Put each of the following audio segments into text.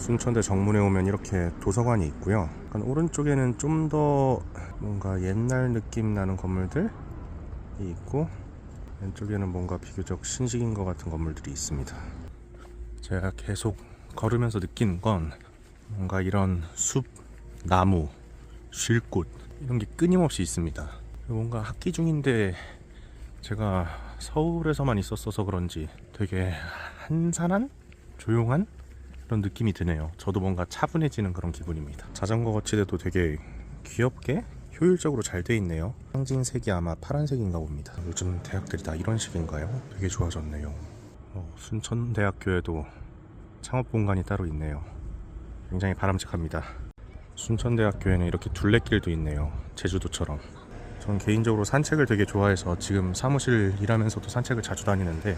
순천대 정문에 오면 이렇게 도서관이 있고요. 약간 오른쪽에는 좀 더 뭔가 옛날 느낌 나는 건물들이 있고 왼쪽에는 뭔가 비교적 신식인 것 같은 건물들이 있습니다. 제가 계속 걸으면서 느끼는 건 뭔가 이런 숲, 나무, 쉴곳 이런 게 끊임없이 있습니다. 뭔가 학기 중인데 제가 서울에서만 있었어서 그런지 되게 한산한 조용한 그런 느낌이 드네요. 저도 뭔가 차분해지는 그런 기분입니다. 자전거 거치대도 되게 귀엽게 효율적으로 잘 돼 있네요. 상징색이 아마 파란색인가 봅니다. 요즘 대학들이 다 이런 식인가요? 되게 좋아졌네요. 어, 순천대학교에도 창업 공간이 따로 있네요. 굉장히 바람직합니다. 순천대학교에는 이렇게 둘레길도 있네요. 제주도처럼. 전 개인적으로 산책을 되게 좋아해서 지금 사무실 일하면서도 산책을 자주 다니는데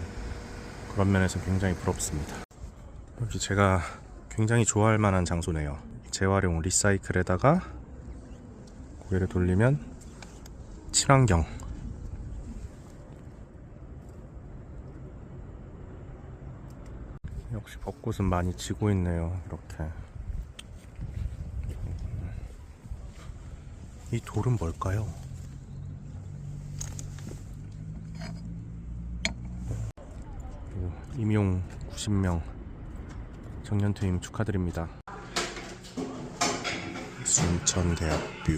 그런 면에서 굉장히 부럽습니다. 여기 제가 굉장히 좋아할 만한 장소네요. 재활용 리사이클에다가 고개를 돌리면 친환경. 역시 벚꽃은 많이 지고 있네요. 이렇게. 이 돌은 뭘까요? 오, 임용 90명 정년 퇴임 축하드립니다. 순천대학교